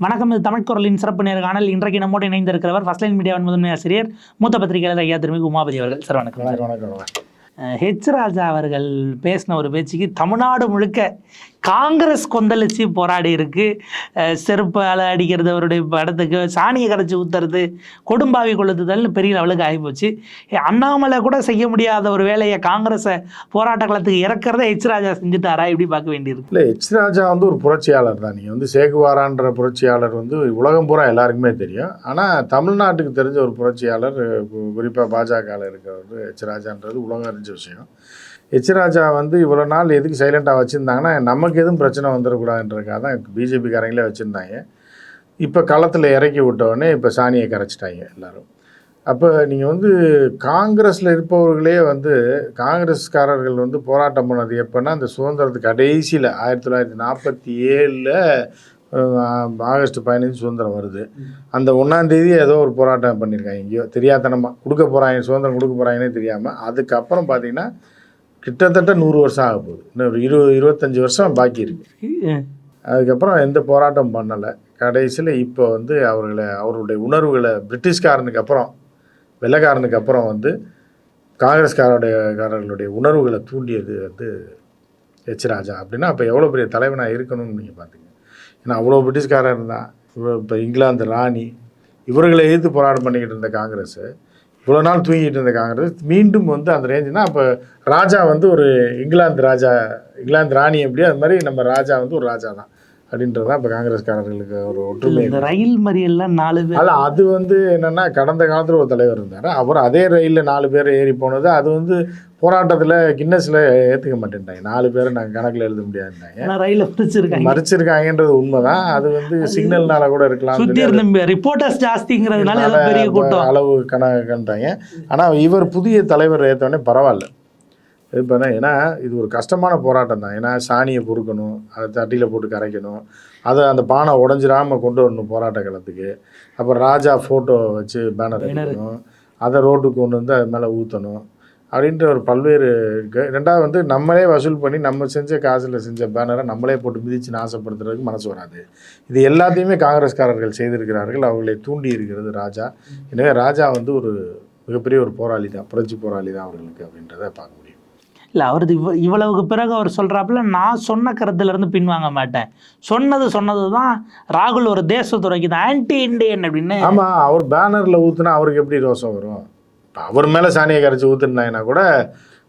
வணக்கம் இது தமிழ் குரலின் சிறப்பு நேர்காணல் இன்றைக்கு நம்மோடு இணைந்திருக்கிறவர் ஃபர்ஸ்ட் லைன் மீடியாவின் முதன்மை ஆசிரியர் மூத்த பத்திரிகையாளர் ஐயா திருமி உமாபதி அவர்கள். சார் வணக்கம் வணக்கம் ஹெச் ராஜா அவர்கள் பேசின ஒரு பேச்சுக்கு தமிழ்நாடு முழுக்க காங்கிரஸ் கொந்தளிச்சு போராடி இருக்கு. செருப்பால் அடிக்கிறது அவருடைய படத்துக்கு சாணியை கரைச்சி ஊத்துறது கொடும்பாவி கொளுத்துதல்னு பெரிய லெவலுக்கு ஆகிப்போச்சு. அண்ணாமலை கூட செய்ய முடியாத ஒரு வேலையை காங்கிரஸை போராட்ட களத்துக்கு இறக்கிறத ஹெச் ராஜா செஞ்சுட்டாரா? இப்படி பார்க்க வேண்டியிருக்கு? இல்லை எச் ராஜா வந்து ஒரு புரட்சியாளர் தான். நீங்கள் வந்து சேகுவாரான்ற புரட்சியாளர் வந்து உலகம் பூரா எல்லாருக்குமே தெரியும். ஆனால் தமிழ்நாட்டுக்கு தெரிஞ்ச ஒரு புரட்சியாளர் குறிப்பாக பாஜகவில் இருக்கிறவர் எச் ராஜான்றது உலகம் அறிஞ்ச விஷயம். எச்ராஜா வந்து இவ்வளோ நாள் எதுக்கு சைலண்ட்டாக வச்சுருந்தாங்கன்னா நமக்கு எதுவும் பிரச்சனை வந்துடக்கூடாதுன்றதுக்காக தான் பிஜேபிக்காரங்களே வச்சுருந்தாங்க. இப்போ களத்தில் இறக்கி விட்டோடனே இப்போ சாணியை கரைச்சிட்டாங்க எல்லோரும். அப்போ நீங்கள் வந்து காங்கிரஸில் இருப்பவர்களே வந்து காங்கிரஸ்காரர்கள் வந்து போராட்டம் பண்ணது எப்போன்னா அந்த சுதந்திரத்துக்கு கடைசியில் ஆயிரத்தி தொள்ளாயிரத்தி நாற்பத்தி ஏழில் ஆகஸ்ட் பதினஞ்சு சுதந்திரம் வருது. அந்த ஒன்றாந்தேதி ஏதோ ஒரு போராட்டம் பண்ணியிருக்காங்க. எங்கேயோ தெரியாதனமாக கொடுக்க போகிறாங்க சுதந்திரம் கொடுக்க போகிறாங்கன்னே தெரியாமல் அதுக்கப்புறம் பார்த்தீங்கன்னா கிட்டத்தட்ட நூறு வருஷம் ஆக போகுது. இன்னும் ஒரு இரு இருபத்தஞ்சி வருஷம் பாக்கி இருக்குது அதுக்கப்புறம் எந்த போராட்டம் பண்ணலை. கடைசியில் இப்போ வந்து அவர்களை அவருடைய உணர்வுகளை பிரிட்டிஷ்காரனுக்கு அப்புறம் வெள்ளைக்காரனுக்கு அப்புறம் வந்து காங்கிரஸ்காரோடைய காரர்களுடைய உணர்வுகளை தூண்டியது வந்து எச் ராஜா. அப்படின்னா அப்போ எவ்வளோ பெரிய தலைவனாக இருக்கணும்னு நீங்கள் பார்த்தீங்க ஏன்னா அவ்வளோ பிரிட்டிஷ்காரன் இருந்தான் இப்போ இங்கிலாந்து ராணி இவர்களை எதிர்த்து போராட்டம் பண்ணிக்கிட்டு இருந்த காங்கிரஸ் இவ்வளோ நாள் தூங்கிட்டு இருந்த காங்கிரஸ் மீண்டும் வந்து அந்த ரேஞ்சுனா அப்போ ராஜா வந்து ஒரு இங்கிலாந்து ராஜா இங்கிலாந்து ராணி எப்படி அது மாதிரி நம்ம ராஜா வந்து ஒரு ராஜா தான் அப்படின்றது தான் இப்போ காங்கிரஸ்காரர்களுக்கு ஒரு ஒற்றுமை. இந்த ரயில் மறியல்லாம் நாலு பேர் அல்ல அது வந்து என்னன்னா கடந்த காலத்தில் ஒரு தலைவர் இருந்தார். அவர் அதே ரயிலில் நாலு பேர் ஏறி போனது அது வந்து போராட்டத்தில் கின்னஸில் ஏற்றுக்க மாட்டேன்ட்டாங்க. நாலு பேரை நாங்கள் கணக்கில் எழுத முடியாதுட்டாங்க ஆனா ரயில பிடிச்சிருக்காங்க மறிச்சிருக்காங்கன்றது உண்மைதான். அது வந்து சிக்னல்னால கூட இருக்கலாம் இருந்த ரிப்போர்ட்டர்ஸ் ஜாஸ்திங்கிறதுனால பெரிய கூட்டம். அளவு கணக்குன்றாங்க ஆனால் இவர் புதிய தலைவர் ஏற்றோடனே பரவாயில்ல. இப்போ ஏன்னா இது ஒரு கஷ்டமான போராட்டம் தான். ஏன்னா சாணியை பொறுக்கணும் அதை தட்டியில் போட்டு கரைக்கணும் அதை அந்த பானை உடஞ்சிராம கொண்டு வரணும் போராட்ட களத்துக்கு. அப்புறம் ராஜா ஃபோட்டோ வச்சு பேனர். அடிக்கணும் அதை ரோட்டுக்கு கொண்டு வந்து அது மேலே ஊற்றணும் அப்படின்ற ஒரு பல்வேறு இருக்கு ரெண்டாவது வந்து நம்மளே வசூல் பண்ணி நம்ம செஞ்ச காசில் செஞ்ச பேனரை நம்மளே போட்டு மிதிச்சு நாசப்படுத்துறதுக்கு மனசு வராது. இது எல்லாத்தையுமே காங்கிரஸ்காரர்கள் செய்திருக்கிறார்கள். அவர்களை தூண்டி இருக்கிறது ராஜா. எனவே ராஜா வந்து ஒரு மிகப்பெரிய ஒரு போராளி தான் புரட்சி போராளி தான் அவர்களுக்கு அப்படின்றத பார்க்க முடியும். இல்ல அவரது இவ இவ்வளவுக்கு பிறகு அவர் சொல்றாப்புல நான் சொன்ன கருத்துல இருந்து பின்வாங்க மாட்டேன். சொன்னது சொன்னது தான் ராகுல் ஒரு தேசத்துறைக்கு தான் ஆன்டி இண்டியன் அப்படின்னு ஆமாம் அவர் பேனரில் ஊற்றுனா அவருக்கு எப்படி ரோசம் வரும்? இப்போ அவர் மேலே சாணியை கரைச்சி ஊற்றுனாங்கன்னா கூட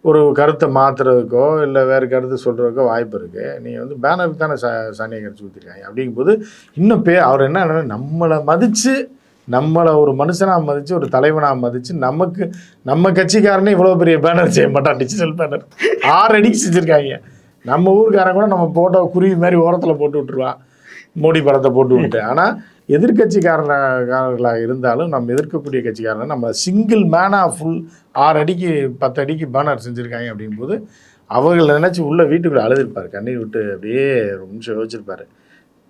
ஒரு கருத்தை மாற்றுறதுக்கோ இல்லை வேறு கருத்து சொல்கிறதுக்கோ வாய்ப்பு இருக்குது நீங்கள் வந்து பேனருக்கு தானே சா சாணியை கரைச்சி ஊற்றிருக்காங்க அப்படிங்கும்போது இன்னும் பே அவர் என்ன நம்மளை மதித்து நம்மளை ஒரு மனுஷனாக மதித்து ஒரு தலைவனாக மதித்து நமக்கு நம்ம கட்சிக்காரனே இவ்வளோ பெரிய பேனர் செய்ய மாட்டான். டிஜிட்டல் பேனர் ஆறு அடிக்கு செஞ்சுருக்காங்க. நம்ம ஊருக்காரன் கூட நம்ம போட்டோ குருவி மாதிரி ஓரத்தில் போட்டு விட்டுருவான். மோடி படத்தை போட்டு விட்டு. ஆனால் எதிர்கட்சிக்காரர்களாக இருந்தாலும் நம்ம எதிர்க்கக்கூடிய கட்சிக்காரன் நம்ம சிங்கிள் மேனாக ஃபுல் ஆறு அடிக்கு பத்து அடிக்கு பேனர் செஞ்சுருக்காங்க அப்படிங்கும்போது அவர்களை நினச்சி உள்ள வீட்டுக்குள்ளே அழுதுருப்பார். கண்ணீர் விட்டு அப்படியே ரொம்ப நிமிஷம் யோசிச்சிருப்பாரு.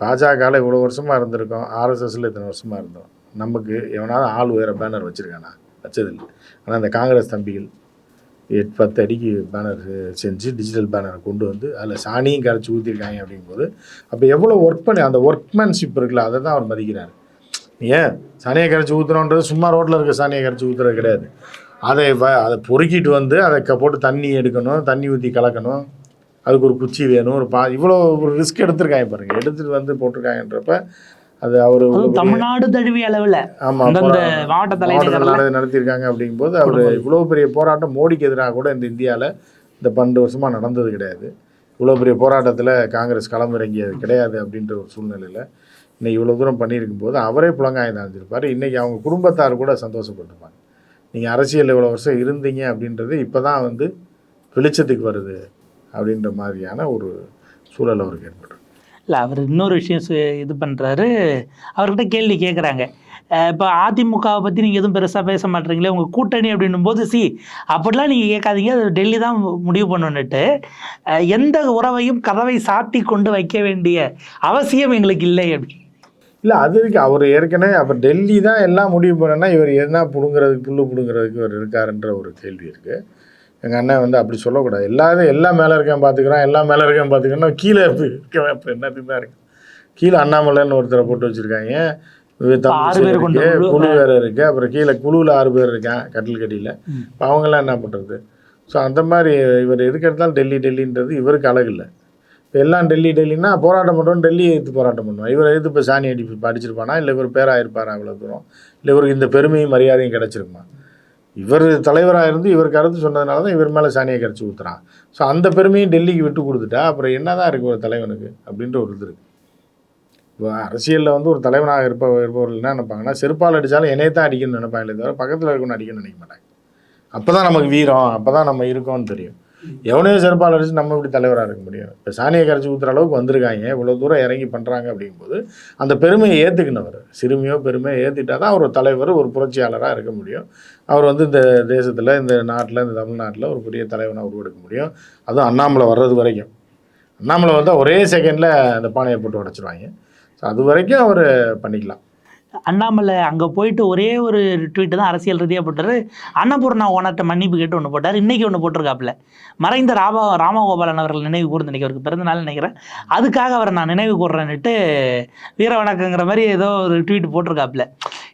பாஜகவில் இவ்வளோ வருஷமாக இருந்திருக்கோம் ஆர்எஸ்எஸில் இத்தனை வருஷமாக இருந்தோம். நமக்கு எவனாவது ஆள் உயர பேனர் வச்சுருக்கானா? வச்சதில்லை. ஆனால் அந்த காங்கிரஸ் தம்பிகள் எட் பத்து அடிக்கு பேனர் செஞ்சு டிஜிட்டல் பேனரை கொண்டு வந்து அதில் சாணியும் கரைச்சி ஊற்றிருக்காங்க அப்படிங்கும்போது அப்போ எவ்வளோ ஒர்க் பண்ணி அந்த ஒர்க்மேன்ஷிப் இருக்குல்ல அதை தான் அவர் மதிக்கிறார். ஏன்? சாணியை கரைச்சி ஊற்றுறோன்றது சும்மா ரோட்டில் இருக்க சாணியை கரைச்சி ஊற்றுறது கிடையாது. அதை வ அதை பொறுக்கிட்டு வந்து அதை க போட்டு தண்ணி எடுக்கணும் தண்ணி ஊற்றி கலக்கணும். அதுக்கு ஒரு குச்சி வேணும் ஒரு பா இவ்வளோ ஒரு ரிஸ்க் எடுத்திருக்காங்க பாருங்கள் எடுத்துகிட்டு வந்து போட்டிருக்காங்கன்றப்ப அது அவர் தமிழ்நாடு தழுவிய அளவுல. அந்தந்த மாவட்ட தலைநகர்ல நடத்தியிருக்காங்க அப்படிங்கும்போது அவர் இவ்வளோ பெரிய போராட்டம் மோடிக்கு எதிராக கூட இந்த இந்தியாவில் இந்த பன்னெண்டு வருஷமாக நடந்தது கிடையாது. இவ்வளோ பெரிய போராட்டத்தில் காங்கிரஸ் களமிறங்கியது கிடையாது அப்படின்ற ஒரு சூழ்நிலையில் இன்னைக்கு இவ்வளோ தூரம் பண்ணியிருக்கும் போது அவரே புலங்காயம் தாழ்ந்திருப்பார் இன்றைக்கி அவங்க குடும்பத்தார் கூட சந்தோஷப்பட்டிருப்பாங்க. நீங்கள் அரசியலில் இவ்வளோ வருஷம் இருந்தீங்க அப்படின்றது இப்போ தான் வந்து வெளிச்சத்துக்கு வருது அப்படின்ற மாதிரியான ஒரு சூழல் அவருக்கு ஏற்படும் இல்லை அவர் இன்னொரு விஷயம் இது பண்ணுறாரு அவர்கிட்ட கேள்வி கேட்குறாங்க இப்போ அதிமுகவை பற்றி நீங்கள் எதுவும் பெருசாக பேச மாட்டீங்களே உங்கள் கூட்டணி அப்படின்னும் போது சி அப்படிலாம் நீங்கள் கேட்காதீங்க. அது டெல்லி தான் முடிவு பண்ணணுன்ட்டு எந்த உறவையும் கதவை சாத்தி கொண்டு வைக்க வேண்டிய அவசியம் எங்களுக்கு இல்லை அப்படி. இல்லை அது இருக்கு அவர் ஏற்கனவே அப்போ டெல்லி தான் எல்லாம் முடிவு பண்ணனா இவர் என்ன பிடுங்கிறதுக்கு புல்லு பிடுங்கிறதுக்கு இவர் இருக்காருன்ற ஒரு கேள்வி இருக்குது எங்கள் அண்ணன் வந்து அப்படி சொல்லக்கூடாது. எல்லாரும் எல்லாம் மேலே இருக்கேன் பார்த்துக்கிறான் எல்லாம் மேலே இருக்கேன் பார்த்துக்கிறோன்னா கீழே இருக்க. இப்போ என்னத்துக்கு தான் இருக்கு? கீழே அண்ணாமலைன்னு ஒருத்தரை போட்டு வச்சுருக்காங்க. கொண்ட குழு. வேறு இருக்குது அப்புறம் கீழே குழுவில் ஆறு பேர் இருக்கான் கட்டில் கட்டியில். இப்போ அவங்கெல்லாம் என்ன பண்ணுறது ஸோ அந்த மாதிரி இவர் எதுக்கு எடுத்தாலும் டெல்லி டெல்லின்றது இவருக்கு அழகு இல்லை. இப்போ எல்லாம் டெல்லி டெல்லின்னா போராட்டம் பண்ணுறோம் டெல்லி எதிர்த்து போராட்டம் பண்ணுவோம் இவர் எதிர்த்து இப்போ சாணி அடி படிச்சிருப்பானா இல்லை இவர் பேராயிருப்பாரா அவ்வளோ தூரம்? இல்லை இவருக்கு இந்த பெருமையும் மரியாதையும் கிடச்சிருக்குமா? இவர் தலைவராக இருந்து இவர் கருத்து சொன்னதுனால தான் இவர் மேலே சாணியை கரைச்சி ஊற்றுறான் ஸோ அந்த பெருமையும் டெல்லிக்கு விட்டு கொடுத்துட்டா அப்புறம் என்ன தான் இருக்குது ஒரு தலைவனுக்கு அப்படின்ற ஒரு இது இருக்குது இப்போ அரசியலில் வந்து ஒரு தலைவனாக இருப்ப இருப்பவர்கள் என்ன நினைப்பாங்கன்னா செருப்பால் அடித்தாலும் என்னைய தான் அடிக்கணும்னு நினைப்பாங்களே தவிர பக்கத்தில் இருக்கணும் அடிக்கணும்னு நினைக்க மாட்டாங்க. அப்போ தான் நமக்கு வீரம் அப்போ தான் நம்ம இருக்கோம்னு தெரியும். எவனையோ செருப்பால் அடிச்சு நம்ம இப்படி தலைவராக இருக்க முடியும்? இப்போ சாணியை கரைச்சி ஊற்றுற அளவுக்கு வந்திருக்காங்க. இவ்வளோ தூரம் இறங்கி பண்ணுறாங்க அப்படிங்கும்போது அந்த பெருமையை ஏற்றுக்கினவர் சிறுமியோ பெருமையை ஏற்றிட்டா தான் அவர் ஒரு தலைவர் ஒரு புரட்சியாளராக இருக்க முடியும். அவர் வந்து இந்த தேசத்தில் இந்த நாட்டில் இந்த தமிழ்நாட்டில் ஒரு பெரிய தலைவனாக உருவெடுக்க முடியும். அதுவும் அண்ணாமலை வர்றது வரைக்கும். அண்ணாமலை வந்தால் ஒரே செகண்டில் அந்த பானையை போட்டு உடச்சிருவாங்க. ஸோ அது வரைக்கும் அவர் பண்ணிக்கலாம். அண்ணாமலை அங்கே போயிட்டு ஒரே ஒரு ட்வீட் தான் அரசியல் ரீதியாக போட்டார். அன்னபூர்ணா ஓனர்கிட்ட மன்னிப்பு கேட்டு ஒன்று போட்டார். இன்றைக்கி ஒன்று போட்டிருக்காப்புல. மறைந்த ராம ராமகோபாலன் அவர்கள் நினைவு கூர்ந்து நினைக்க அவருக்கு பிறந்த நாள் நினைக்கிறேன். அதுக்காக அவரை நான் நினைவு கூர்றேன்னுட்டு வீர வணக்கங்கிற மாதிரி ஏதோ ஒரு ட்வீட் போட்டிருக்காப்புல.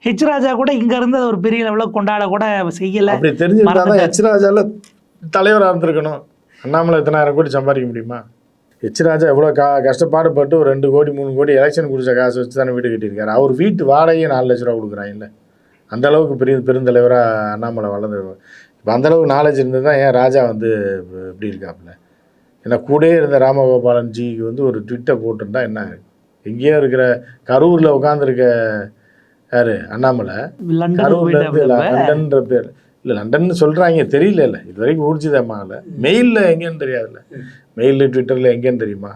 ஹெச் ராஜா கூட இங்கே இருந்து அதை ஒரு பெரிய லெவலில் கொண்டாட கூட செய்யலை. மறந்துட்டேன். எச் ராஜால தலைவராக இருந்திருக்கணும். அண்ணாமலை எத்தனாயிரம் கோடி சம்பாதிக்க முடியுமா? எச் ராஜா எவ்வளோ கா கஷ்டப்பாடுபட்டு ஒரு ரெண்டு கோடி மூணு கோடி எலெக்ஷன் குடிச்ச காசு வச்சு தானே வீடு கட்டியிருக்காரு. அவர் வீட்டு வாடகையே நாலு லட்ச ரூபா கொடுக்குறாங்கல்ல அந்த அளவுக்கு பெரிய பெருந்தலைவராக அண்ணாமலை வளர்ந்து இப்போ அந்த அளவுக்கு நாலேஜ் இருந்தது தான் ஏன் ராஜா வந்து இப்படி இருக்காப்புல? ஏன்னா கூடயே இருந்த ராமகோபாலன் ஜிக்கு வந்து ஒரு ட்விட்டை போட்டிருந்தா என்ன எங்கேயோ இருக்கிற கரூரில் உட்காந்துருக்க யாரு? அண்ணாமலை. லண்டன் கரூர்ல இருந்து லண்டன்ற பேர். இல்லை லண்டன்னு சொல்கிறாங்க தெரியல இல்லை இது வரைக்கும் ஊர்ஜிதமாகல. மெயிலில் எங்கேன்னு தெரியாதுல்ல. மெயிலில் ட்விட்டரில் எங்கேன்னு தெரியுமா?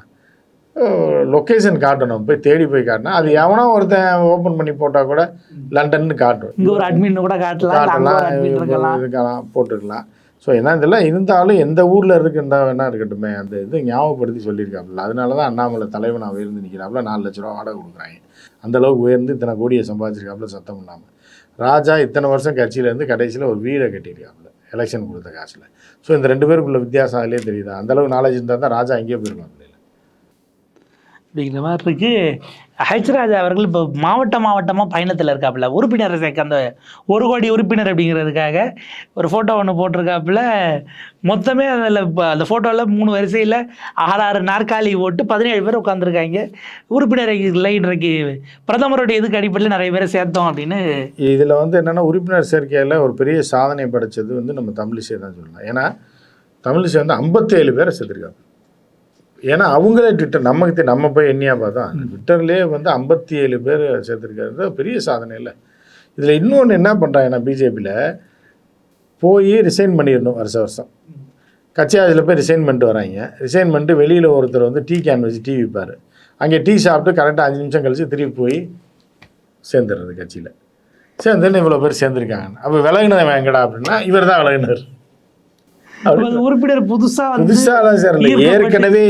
லொக்கேஷன் காட்டணும். போய் தேடி போய் காட்டினா அது எவனோ ஒருத்தன் ஓப்பன் பண்ணி போட்டால் கூட லண்டன்னு காட்டும். இங்கே ஒரு அட்மின் கூட காட்டலாம் இருக்கலாம் காட்டலாம் இருக்கலாம். போட்டுருக்கலாம் ஸோ என்ன இதெல்லாம் இருந்தாலும் எந்த ஊரில் இருக்குன்றா வேணா இருக்கட்டுமே. அந்த இது ஞாபகப்படுத்தி சொல்லியிருக்காப்புல. அதனால தான் அண்ணாமலை தலைவனாக உயர்ந்து நிற்கிறாப்புல நாலு லட்ச ரூபா வாடகை கொடுக்குறாங்க. அந்த அளவுக்கு உயர்ந்து இத்தனை கோடியை சம்பாதிச்சிருக்காப்புல சத்தம் இல்லாமல் ராஜா இத்தனை வருஷம் கட்சியில இருந்து கடைசியில் ஒரு வீடை கட்டியிருக்காப்புல. எலெக்ஷன் கொடுத்த காசில். ஸோ இந்த ரெண்டு பேருக்குள்ள வித்தியாசம் அதிலே தெரியுதா? அந்த அளவுக்கு நாலேஜ் இருந்தால் தான் ராஜா அங்கேயே போயிருவாங்க. அப்படிங்கிற மாதிரி இருக்கு. ஹெச் ராஜா அவர்கள் இப்போ மாவட்ட மாவட்டமாக பயணத்தில் இருக்காப்புல. உறுப்பினர் சேர்க்க அந்த ஒரு கோடி உறுப்பினர் அப்படிங்கிறதுக்காக ஒரு ஃபோட்டோ ஒன்று போட்டிருக்காப்புல. மொத்தமே அதில் அந்த ஃபோட்டோவில் மூணு வரிசையில் ஆறாறு நாற்காலி போட்டு பதினேழு பேர் உட்காந்துருக்காங்க உறுப்பினர் இல்லை இன்றைக்கு பிரதமருடைய இதுக்கு அடிப்படையில் நிறைய பேரை சேர்த்தோம் அப்படின்னு இதில் வந்து என்னென்னா உறுப்பினர் சேர்க்கையில் ஒரு பெரிய சாதனை படைச்சது வந்து நம்ம தமிழிசை தான் சொல்லலாம். ஏன்னா தமிழிசை வந்து ஐம்பத்தேழு பேரை சேர்த்துருக்காங்க. ஏன்னா அவங்களே ட்விட்டர் நமக்கு நம்ம போய் எண்ணியா பார்த்தா ட்விட்டர்லேயே வந்து ஐம்பத்தி ஏழு பேர் சேர்த்துருக்காரு. பெரிய சாதனை இல்லை. இதில் இன்னொன்று என்ன பண்ணுறாங்கன்னா பிஜேபியில் போய் ரிசைன் பண்ணிடணும் வருஷ வருஷம். கட்சி ஆஃபீஸில் போய் ரிசைன் பண்ணிட்டு வராங்க. ரிசைன் பண்ணிட்டு வெளியில் ஒருத்தர் வந்து டீ கேன் வச்சு டீ விற்பார் அங்கே டீ சாப்பிட்டு கரெக்டாக அஞ்சு நிமிஷம் கழிச்சு திருப்பி போய் சேர்ந்துடுறது கட்சியில். சேர்ந்துன்னு இவ்வளோ பேர் சேர்ந்துருக்காங்க. அப்போ விலகினவன் எங்கடா அப்படின்னா இவர் தான் விலகினார் உறுப்பினர் புதுசாலாம் சேரல ஈர்க்கப்பட்டு- ஏற்கனவே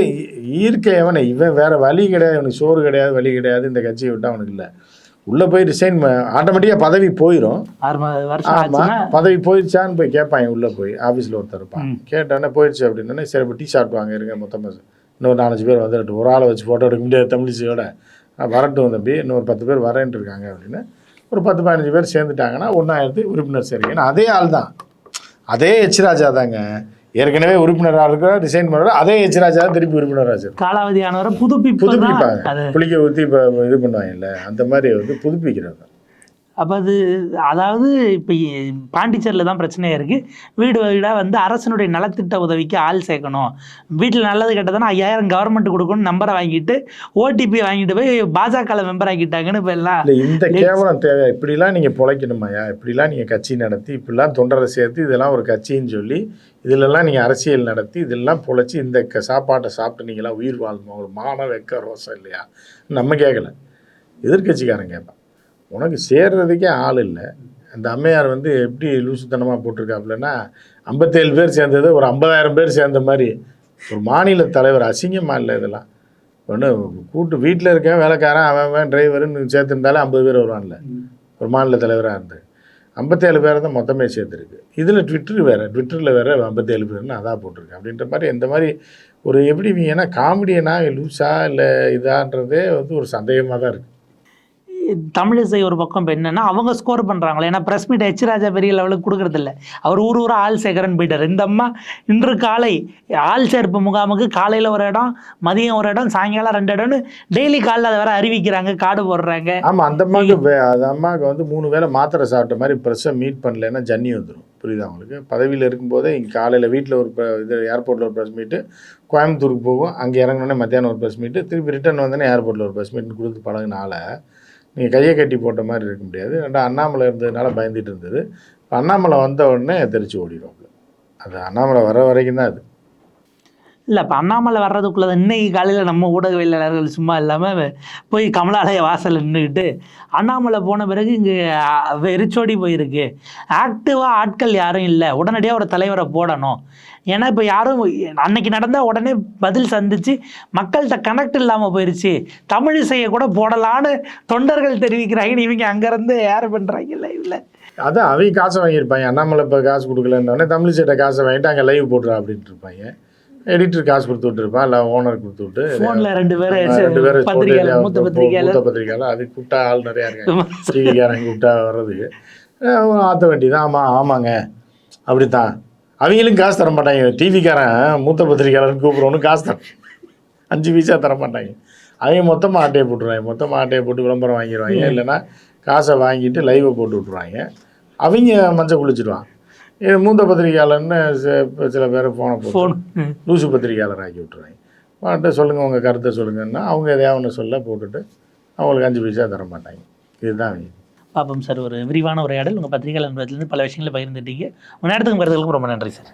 ஈர்க்க எவனை இவன் வேற வழி கிடையாது அவனுக்கு சோறு கிடையாது வழி கிடையாது இந்த கட்சியை விட்டு அவனுக்கு இல்லை. உள்ளே போய் ரிசைன் ஆட்டோமேட்டிக்காக பதவி போயிடும் ஆமாம் பதவி போயிடுச்சான்னு போய் கேட்பாங்க உள்ளே போய் ஆஃபீஸில் ஒருத்தர் இருப்பான். கேட்டோன்னே போயிடுச்சு அப்படின்னா சரி இப்போ டீ ஷார்ட் வாங்க இருங்க மொத்தமாக இன்னொரு நாலஞ்சு பேர் வந்துட்டு ஒரு ஆளை வச்சு ஃபோட்டோ எடுக்க முடியாது தமிழிசையோட "ஆ, வரட்டும் தம்பி இன்னொரு பத்து பேர் வரேன்ட்டு இருக்காங்க அப்படின்னு. ஒரு பத்து பதினஞ்சு பேர் சேர்ந்துட்டாங்கன்னா ஒன்றாயிரத்து உறுப்பினர் சேர்க்கை ஏன்னா அதே ஆள் தான் அதே எச் ராஜா தாங்க. ஏற்கனவே உறுப்பினராக இருக்கிற ரிசைன் பண்ணுற அதே எச் ராஜா தான் திருப்பி உறுப்பினராக காலாவதியானவரை புதுப்பிப்பு தான் புதுப்பிப்பாங்க. புளிக்க ஊற்றி இப்போ இது பண்ணுவாங்கல்ல அந்த மாதிரி வந்து புதுப்பிக்கிறது. அப்போ அது அதாவது இப்போ பாண்டிச்சேரியில் தான் பிரச்சனையாக இருக்குது வீடு வீடாக வந்து அரசனுடைய நலத்திட்ட உதவிக்கு ஆள் சேர்க்கணும். வீட்டில் நல்லது கெட்டதுன்னா ஐயாயிரம் கவர்மெண்ட் கொடுக்கணும் நம்பரை வாங்கிட்டு ஓடிபி வாங்கிட்டு போய் பாஜக மெம்பர் ஆக்கிட்டாங்கன்னு இப்போ எல்லாம் இந்த கேவலம் தேவை. இப்படிலாம் நீங்கள் பிழைக்கணுமாயா இப்படிலாம் நீங்கள் கட்சி நடத்தி இப்படிலாம் தொண்டரை சேர்த்து இதெல்லாம் ஒரு கட்சின்னு சொல்லி இதிலெல்லாம் நீங்கள் அரசியல் நடத்தி இதெல்லாம் பொழைச்சி இந்த க சாப்பாட்டை சாப்பிட்டு நீங்களாம் உயிர் வாழணுமா ஒரு மான வெக்க ரோசம் இல்லையா? நம்ம கேட்கல எதிர்க்கட்சிக்காரன் கேட்பான் உனக்கு சேர்றதுக்கே ஆள் இல்லை. அந்த அம்மையார் வந்து எப்படி லூசுத்தனமாக போட்டிருக்காப்புலன்னா ஐம்பத்தேழு பேர் சேர்ந்தது ஒரு ஐம்பதாயிரம் பேர் சேர்ந்த மாதிரி. ஒரு மாநில தலைவர் அசிங்கமாக இல்லை இதெல்லாம். ஒன்று கூட்டு வீட்டில் இருக்கேன் வேலைக்காரன் அவன் அவன் டிரைவருன்னு சேர்த்துருந்தாலே ஐம்பது பேர் வருவான்ல. ஒரு மாநில தலைவராக இருந்து. ஐம்பத்தேழு பேரை தான் மொத்தமே சேர்த்துருக்கு. இதில் ட்விட்டர் வேறு ட்விட்டரில் வேறு ஐம்பத்தேழு பேர்னு அதான் போட்டிருக்கு. அப்படின்ற மாதிரி இந்த மாதிரி ஒரு எப்படி இவங்க ஏன்னா காமெடியனா லூஸா இல்லை இதான்றதே வந்து ஒரு சந்தேகமாக தான் இருக்குது தமிழிசை ஒரு பக்கம் இப்ப என்னன்னா அவங்க ஸ்கோர் பண்றாங்களே. ஏன்னா பிரஸ் மீட் எச் ராஜா பெரிய லெவலுக்கு கொடுக்கறதில்ல. அவர் ஊர் ஊரா ஆள் சேர்க்கறன்னு போயிட்டார். இந்த அம்மா இன்று காலை ஆள் சேர்ப்பு முகாமுக்கு காலையில் ஒரு இடம் மதியம் ஒரு இடம் சாயங்காலம் ரெண்டு இடம்னு டெய்லி காலைல அதை வேற அறிவிக்கிறாங்க கார்டு போடுறாங்க. ஆமாம் அந்த அம்மாவுக்கு வே- அந்த அம்மாவுக்கு வந்து மூணு வேளை மாத்திரை சாப்பிட்ட மாதிரி ப்ரெஸ்ஸை மீட் பண்ணலைன்னா ஜன்னி வந்துடும் புரியுதா உங்களுக்கு? பதவியில் இருக்கும்போதே இங்கே காலையில் வீட்டில் ஒரு இது ஏர்போர்ட்டில் ஒரு ப்ரெஸ் மீட்டு கோயம்புத்தூருக்கு போகும். அங்கே இறங்கினோடனே மத்தியானம் ஒரு ப்ரெஸ் மீட்டு திருப்பி ரிட்டர்ன் வந்தோடனே ஏர்போர்ட்டில் ஒரு ப்ரெஸ் மீட் கொடுத்து பழகினால நீங்கள் கையை கட்டி போட்ட மாதிரி இருக்க முடியாது. ரெண்டா அண்ணாமலை இருந்ததுனால பயந்துட்டு இருந்தது. இப்போ அண்ணாமலை வந்த உடனே தெரிச்சு ஓடிடுவாங்க அது அண்ணாமலை வர வரைக்கும் தான் அது. இல்லை இப்போ அண்ணாமலை வர்றதுக்குள்ளே இன்னைக்கு காலையில் நம்ம ஊடகவியலாளர்கள் சும்மா இல்லாமல் போய் கமலாலய வாசலில் நின்றுக்கிட்டு அண்ணாமலை போன பிறகு இங்கே வெறிச்சோடி போயிருக்கு. ஆக்டிவாக ஆட்கள் யாரும் இல்லை. உடனடியாக ஒரு தலைவரை போடணும். ஏன்னா இப்போ யாரும் அன்னைக்கு நடந்தால் உடனே பதில் சந்திச்சு மக்கள்கிட்ட கனெக்ட் இல்லாமல் போயிருச்சு. தமிழிசையை கூட போடலான்னு தொண்டர்கள் தெரிவிக்கிறாங்க இவங்க அங்கேருந்து யார் பண்ணுறாங்க இல்லை இல்லை. அதான் அவங்க காசை வாங்கியிருப்பாங்க அண்ணாமலை இப்போ காசு கொடுக்கலன்னொடனே தமிழிசைட்ட காசை வாங்கிட்டு அங்கே லைவ் போடுறா அப்படின்ட்டு இருப்பாங்க. எடிட்டர் காசு கொடுத்து விட்டுருப்பான் இல்லை ஓனர் கொடுத்து விட்டு ஃபோனில் ரெண்டு பேர் ரெண்டு பேரும் பத்திரிகையாளர் மூத்த பத்திரிகையாளர். மூத்த பத்திரிக்கையாளர் அது கூப்பிட்டா ஆள் நிறையா இருக்காங்க. டிவிக்காரங்க கூப்பிட்டா வர்றதுக்கு. ஆற்ற வேண்டியதான் ஆமாம் ஆமாங்க. அப்படித்தான். அவங்களும் காசு தர மாட்டாங்க. டிவிக்காரன் மூத்த பத்திரிக்கையாளர் கூப்பிட்றவனு காசு தர அஞ்சு பைசா தர மாட்டாங்க. அவங்க மொத்தமாக ஆட்டையை போட்டுருவாங்க. மொத்தமாக ஆட்டையை போட்டு விளம்பரம் வாங்கிடுவாங்க. இல்லைன்னா காசை வாங்கிட்டு லைவை போட்டு விட்ருவாங்க அவங்க மஞ்சள் குளிச்சிடுவான் இது மூத்த பத்திரிக்கையாளர்னு சில- சில பேர் ஃபோனை ஃபோன் லூசு பத்திரிக்கையாளர் ஆக்கி விட்ருவாங்க பாட்டு சொல்லுங்கள் உங்கள் கருத்தை சொல்லுங்கன்னா அவங்க எதையாவது ஒன்று சொல்ல போட்டுட்டு அவங்களுக்கு அஞ்சு பைசா தர மாட்டாங்க இதுதான் பாப்போம் சார் ஒரு விரிவான உரையாடல். உங்கள் பத்திரிகை அனுபவத்திலேருந்து பல விஷயங்களை பகிர்ந்துட்டீங்க. உங்கள் நேரத்துக்கு வருவதற்கு ரொம்ப நன்றி சார்.